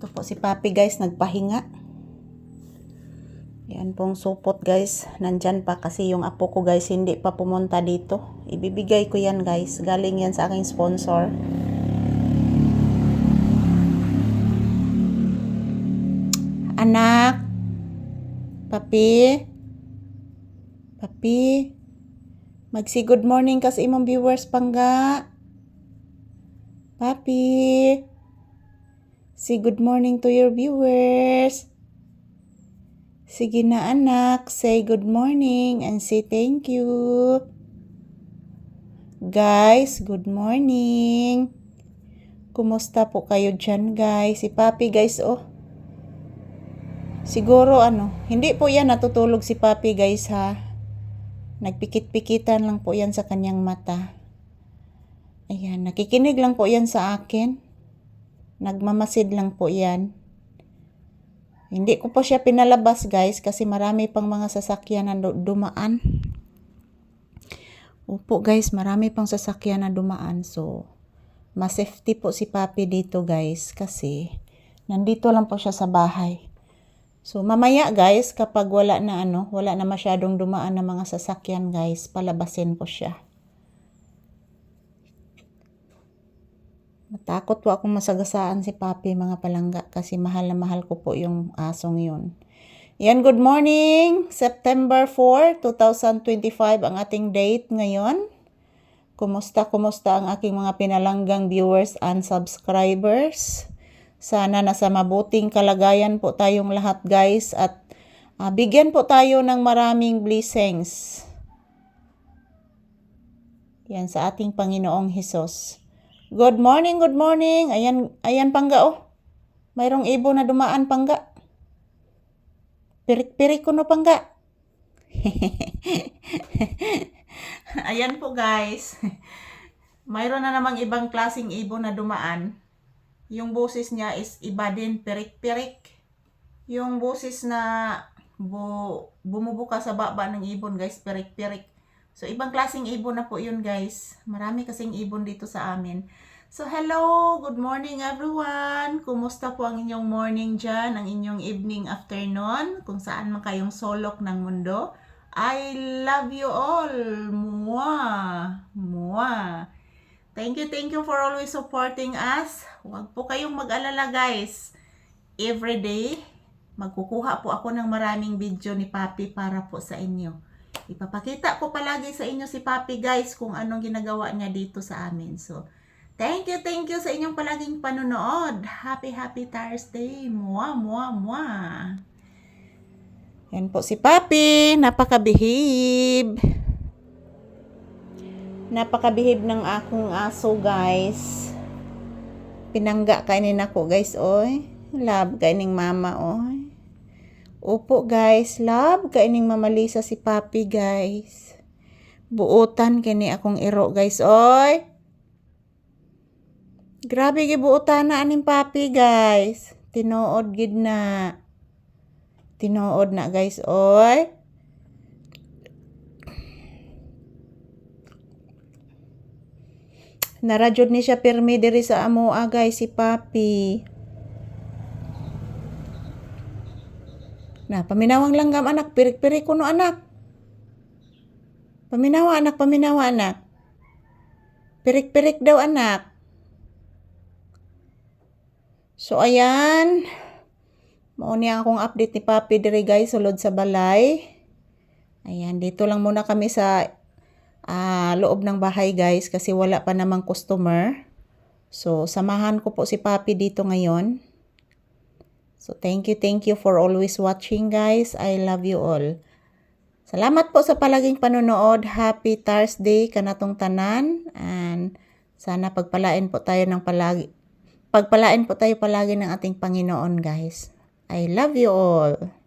Ito po si Papi guys, nagpahinga. Yan pong supot guys. Nandyan pa kasi yung apo ko guys hindi pa pumunta dito. Ibibigay ko yan guys. Galing yan sa aking sponsor. Anak. Papi. Papi. Magsi good morning kasi imong viewers pangga. Papi. Say good morning to your viewers. Sige na anak, say good morning and say thank you. Guys, good morning. Kumusta po kayo dyan guys? Si Papi guys oh. Siguro ano, hindi po yan natutulog si Papi guys ha. Nagpikit-pikitan lang po yan sa kanyang mata. Ayan, nakikinig lang po yan sa akin. Nagmamasid lang po yan. Hindi ko po siya pinalabas guys kasi marami pang mga sasakyan na du- dumaan. Opo guys, marami pang sasakyan na dumaan. So, mas safety po si Papi dito guys kasi nandito lang po siya sa bahay. So, mamaya guys, kapag wala na ano, wala na masyadong dumaan na mga sasakyan guys, palabasin ko siya. Matakot po akong masagasaan si Papi mga palangga kasi mahal na mahal ko po yung asong yun. Yan, good morning! September 4, 2025 ang ating date ngayon. Kumusta, kumusta ang aking mga pinalanggang viewers and subscribers? Sana nasa mabuting kalagayan po tayong lahat guys at ah, bigyan po tayo ng maraming blessings. Yan sa ating Panginoong Hesus. Good morning, good morning. Ayan, ayan pangga oh. Mayroong ibon na dumaan pangga. Pirik-pirik ko no pangga. ayan po guys. Mayroon na namang ibang klasing ibon na dumaan. Yung boses niya is iba din, pirik-pirik. Yung boses na bu bumubuka sa baba ng ibon guys, pirik-pirik. So, ibang klaseng ibon na po yun, guys. Marami kasing ibon dito sa amin. So, hello! Good morning, everyone! Kumusta po ang inyong morning dyan, ang inyong evening, afternoon, kung saan man kayong solok ng mundo. I love you all! Mwah! Mwah! Thank you, thank you for always supporting us. Huwag po kayong mag-alala, guys. Every day, magkukuha po ako ng maraming video ni Papi para po sa inyo. Ipapakita ko palagi sa inyo si Papi guys kung anong ginagawa niya dito sa amin. So, thank you, thank you sa inyong palaging panonood. Happy, happy Thursday. Mua, mua, mua. Yan po si Papi. Napakabihib. Napakabihib ng akong aso guys. Pinangga kainin ako guys, oy. Love kaining mama, oy. Opo guys, love kaining mamalisa si Papi guys. Buutan kini akong iro guys, oy. Grabe gi buutan na aning Papi guys. Tinuod gid na. Tinuod na guys, oy. Narajod ni siya pirmi diri sa amoa guys si Papi. Na, paminawang langgam anak, pirik-pirik kuno anak. Paminawa anak, paminawa anak. Pirik-pirik daw anak. So ayan. Mao ni akong update ni Papi diri guys sulod sa balay. Ayan, dito lang muna kami sa ah, loob ng bahay guys kasi wala pa namang customer. So samahan ko po si Papi dito ngayon. So, thank you, thank you for always watching, guys. I love you all. Salamat po sa palaging panonood. Happy Thursday kanatong tanan. And sana pagpalain po tayo ng palagi. Pagpalain po tayo palagi ng ating Panginoon, guys. I love you all.